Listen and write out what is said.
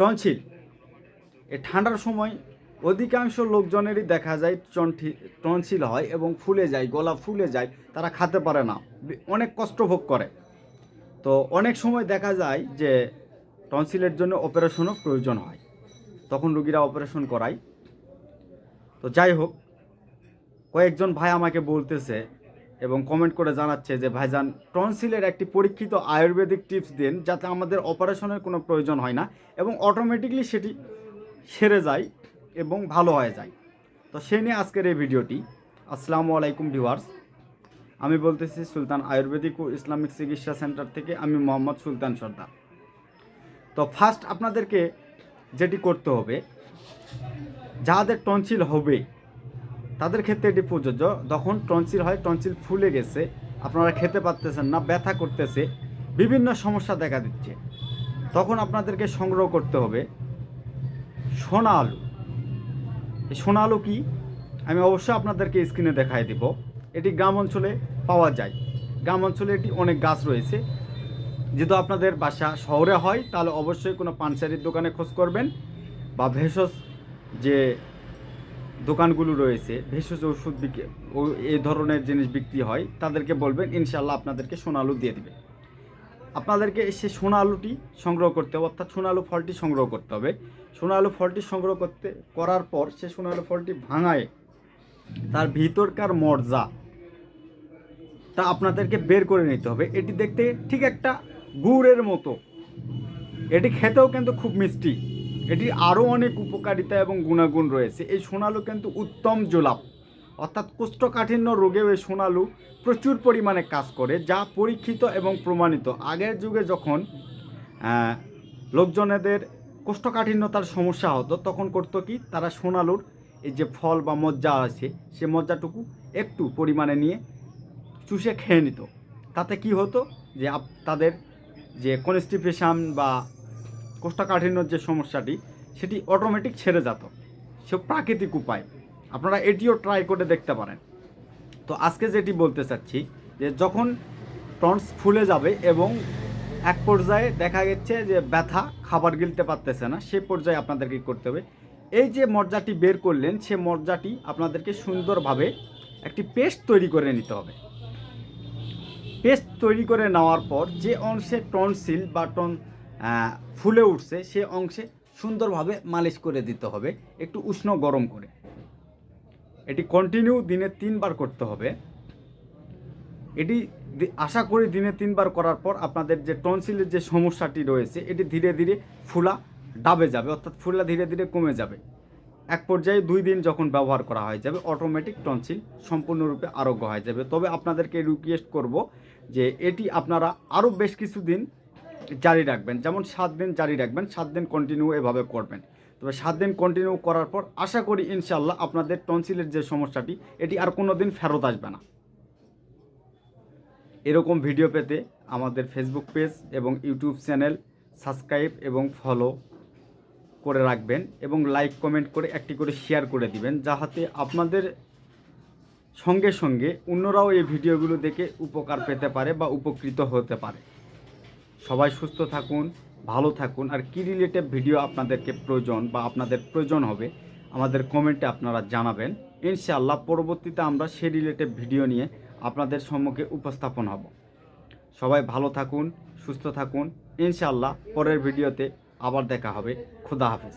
Tonsil এ ঠান্ডার সময় অধিকাংশ লোকজনেরই দেখা যায় টনসিল হয় এবং ফুলে যায়, গলা ফুলে যায়, তারা খেতে পারে না অনেক কষ্ট ভোগ করে। তো অনেক সময় দেখা যায় যে টনসিলের জন্য অপারেশনও প্রয়োজন হয়। তখন রুগীরা অপারেশন করায়। তো যাই হোক, কয়েকজন ভাই আমাকে বলতেছে এবং কমেন্ট করে জানাচ্ছে যে, ভাইজান, টনসিলের একটি পরীক্ষিত আয়ুর্বেদিক টিপস দিন যাতে আমাদের অপারেশনের কোনো প্রয়োজন হয় না এবং অটোমেটিকলি সেটি সেরে যায় এবং ভালো হয়ে যায়। তো সে নিয়ে আজকের এই ভিডিওটি। আসসালামু আলাইকুম, ভিউয়ার্স। আমি বলতেছি সুলতান আয়ুর্বেদিক ও ইসলামিক চিকিৎসা সেন্টার থেকে আমি মোহাম্মদ সুলতান সর্দার। তো ফার্স্ট আপনাদেরকে যেটি করতে হবে, যাদের টনসিল হবে তাদের ক্ষেত্রে এটি প্রযোজ্য। যখন টনসিল হয়, টনসিল ফুলে গেছে, আপনারা খেতে পারতেছেন না, ব্যথা করতেছে, বিভিন্ন সমস্যা দেখা দিচ্ছে। তখন আপনাদেরকে সংগ্রহ করতে হবে সোনা আলু। এই সোনা আলু কি? আমি অবশ্যই আপনাদেরকে স্ক্রিনে দেখাই দিব। এটি গ্রাম অঞ্চলে পাওয়া যায়। গ্রাম অঞ্চলে এটি অনেক গাছ রয়েছে। যেহেতু আপনাদের বাসা শহরে হয়, তাহলে অবশ্যই কোনো পানসারির দোকানে খোঁজ করবেন বা ভেষজ যে দোকানগুলো রয়েছে, ভেষজ ওষুধ বিক্রি ও এই ধরনের জিনিস বিক্রি হয়, তাদেরকে বলবেন ইনশাল্লাহ আপনাদেরকে সোনা আলু দিয়ে দেবে। আপনাদেরকে সে সোনা আলুটি সংগ্রহ করতে হবে, অর্থাৎ সোনা আলু ফলটি সংগ্রহ করতে হবে। সোনা আলু ফলটি সংগ্রহ করতে, করার পর সে সোনা আলু ফলটি ভাঙায়, তার ভিতরকার মর্যা, তা আপনাদেরকে বের করে নিতে হবে। এটি দেখতে ঠিক একটা গুড়ের মতো। এটি খেতেও কিন্তু খুব মিষ্টি। এটির আরও অনেক উপকারিতা এবং গুণাগুণ রয়েছে। এই সোনালু কিন্তু উত্তম জোলাপ। অর্থাৎ কোষ্ঠকাঠিন্য রোগেও এই সোনালু প্রচুর পরিমাণে কাজ করে, যা পরীক্ষিত এবং প্রমাণিত। আগের যুগে যখন লোকজনেদের কোষ্ঠকাঠিন্যতার সমস্যা হতো, তখন করতো কি? তারা সোনালুর এই যে ফল বা মজ্জা আছে, সে মজ্জাটুকু একটু পরিমাণে নিয়ে চুষে খেয়ে নিত। তাতে কি হতো যে তাদের যে কনস্টিপেশন বা কোষ্ঠকাঠিন্যর যে সমস্যাটি, সেটি অটোমেটিক ছেড়ে যেত। সে প্রাকৃতিক উপায়। আপনারা এটিও ট্রাই করে দেখতে পারেন। তো আজকে যেটি বলতে চাচ্ছি, যে যখন টন্স ফুলে যাবে এবং এক পর্যায়ে দেখা গেছে যে ব্যথা, খাবার গিলতে পারতেছে না, সে পর্যায়ে আপনাদেরকে করতে হবে, এই যে মজ্জাটি বের করলেন, সে মজ্জাটি আপনাদেরকে সুন্দরভাবে একটি পেস্ট তৈরি করে নিতে হবে। পেস্ট তৈরি করে নেওয়ার পর যে অংশে টনসিল বা টন ফুলে উঠছে, সে অংশে সুন্দরভাবে মালিশ করে দিতে হবে, একটু উষ্ণ গরম করে। এটি কন্টিনিউ দিনে তিনবার করতে হবে। এটি আশা করি দিনে তিনবার করার পর আপনাদের যে টনসিলের যে সমস্যাটি রয়েছে, এটি ধীরে ধীরে ফুলা ডাবে যাবে, অর্থাৎ ফুলা ধীরে ধীরে কমে যাবে। এক পর্যায়ে দুই দিন যখন ব্যবহার করা হয়ে যাবে অটোমেটিক টনসিল সম্পূর্ণরূপে আরোগ্য হয়ে যাবে। তবে আপনাদেরকে রিকোয়েস্ট করব যে এটি আপনারা আরও বেশ কিছু দিন জারি রাখবেন। যেমন সাত দিন জারি রাখবেন, সাত দিন কন্টিনিউ এভাবে করবেন। তবে সাত দিন কন্টিনিউ করার পর আশা করি ইনশাল্লাহ আপনাদের টনসিলের যে সমস্যাটি, এটি আর কোনো দিন ফেরত আসবে না। এরকম ভিডিও পেতে আমাদের ফেসবুক পেজ এবং ইউটিউব চ্যানেল সাবস্ক্রাইব এবং ফলো করে রাখবেন এবং লাইক কমেন্ট করে একটি করে শেয়ার করে দিবেন, যাহাতে আপনাদের সঙ্গে সঙ্গে অন্যরাও এই ভিডিওগুলো দেখে উপকার পেতে পারে বা উপকৃত হতে পারে। সবাই সুস্থ থাকুন, ভালো থাকুন। আর কী রিলেটেড ভিডিও আপনাদেরকে প্রয়োজন বা আপনাদের প্রয়োজন হবে, আমাদের কমেন্টে আপনারা জানাবেন। ইনশাআল্লাহ পরবর্তীতে আমরা সে রিলেটেড ভিডিও নিয়ে আপনাদের সম্মুখে উপস্থাপন হব। সবাই ভালো থাকুন, সুস্থ থাকুন। ইনশাআল্লাহ পরের ভিডিওতে আবার দেখা হবে। খুদা হাফেজ।